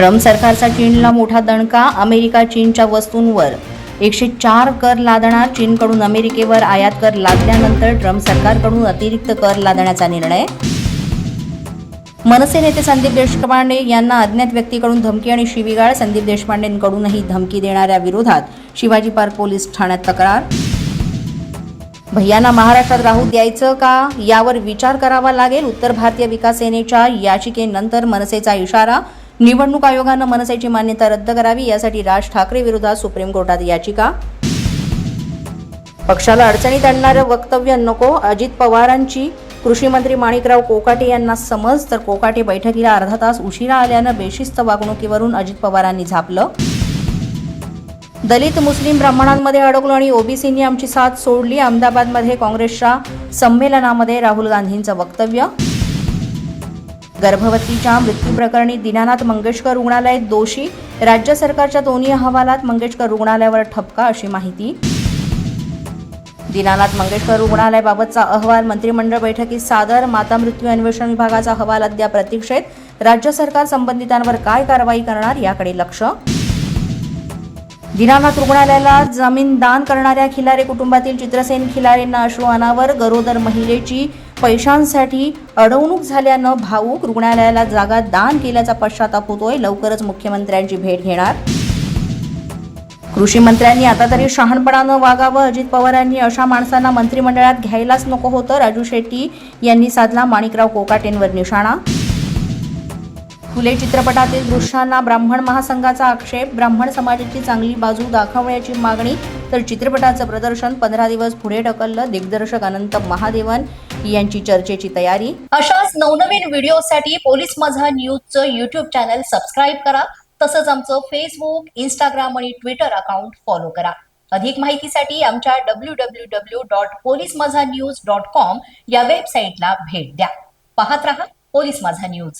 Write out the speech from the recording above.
Trump सरकारचा चीनला मोठा दणका अमेरिका चीनच्या वस्तूंवर. एकशे चार कर लादणार चीनकडून अमेरिकेवर आयात कर लादल्यानंतर ट्रम्प सरकारकडून अतिरिक्त कर लादण्याचा निर्णय. मनसे नेते संदीप देशपांडे यांना अज्ञात व्यक्तीकडून धमकी आणि शिवीगाळ संदीप देशपांडेंकडूनही धमकी देणाऱ्या विरोधात शिवाजी पार्क पोलीस ठाण्यात तक्रार. भैयांना महाराष्ट्रात राहू द्यायचं का? यावर विचार करावा लागेल उत्तर भारतीय विकास सेनेच्या याचिकेनंतर मनसेचा इशारा निवडणूक आयोगानं मनसेची मान्यता रद्द करावी यासाठी राज ठाकरे विरोधात सुप्रीम कोर्टात याचिका. पक्षाला अडचणीत आणणारं वक्तव्य नको अजित पवारांची. कृषी मंत्री माणिकराव कोकाटे यांना समज तर कोकाटे बैठकीला अर्धा तास उशिरा आल्यानं बेशिस्त वागणुकीवरून अजित पवारांनी झापलं. दलित मुस्लिम ब्राह्मणांमध्ये अडकलो आणि ओबीसींनी आमची साथ सोडली अहमदाबादमध्ये काँग्रेसच्या संमेलनामध्ये राहुल गांधींचं वक्तव्य. गर्भवतीच्या मृत्यूप्रकरणी दीनानाथ मंगेशकर रुग्णालयात दोषी. राज्य सरकारच्या दोन्ही अहवालात मंगेशकर रुग्णालयावर ठपका अशी माहिती. दीनानाथ मंगेशकर रुग्णालयाबाबतचा अहवाल मंत्रिमंडळ बैठकीत सादर. माता मृत्यू अन्वेषण विभागाचा अहवाल अद्याप प्रतीक्षेत. राज्य सरकार संबंधितांवर काय कारवाई करणार याकडे लक्ष. दिनानाथ रुग्णालयाला जमीन दान करणाऱ्या खिलारे कुटुंबातील चित्रसेन खिलारेंना अश्रू अनावर गरोदर महिलेची पैशांसाठी अडवणूक झाल्यानं भाऊक रुग्णालयाला जागा दान केल्याचा पश्चाताप होतोय. लवकरच मुख्यमंत्र्यांची भेट घेणार. कृषी मंत्र्यांनी आता तरी शहाणपणानं वागावं. अजित पवारांनी अशा माणसांना मंत्रिमंडळात घ्यायलाच नको होतं. राजू शेट्टी यांनी साधला माणिकराव कोकाटेंवर निशाणा फुले चित्रपटातील दृश्यांना ब्राह्मण महासंघाचा आक्षेप ब्राह्मण समाजाची चांगली बाजू दाखवण्याची मागणी तर चित्रपटाचं प्रदर्शन पंधरा दिवस पुढे ढकललं दिग्दर्शक अनंत महादेवन यांची चर्चेची तयारी. अशाच नवनवीन व्हिडिओसाठी पोलीस माझा न्यूजचं युट्यूब चॅनल सबस्क्राईब करा. तसंच आमचं फेसबुक इंस्टाग्राम आणि ट्विटर अकाउंट फॉलो करा. अधिक माहितीसाठी आमच्या W W W dot police Majha news dot com या वेबसाईटला भेट द्या. पाहत रहा पोलीस माझा न्यूज.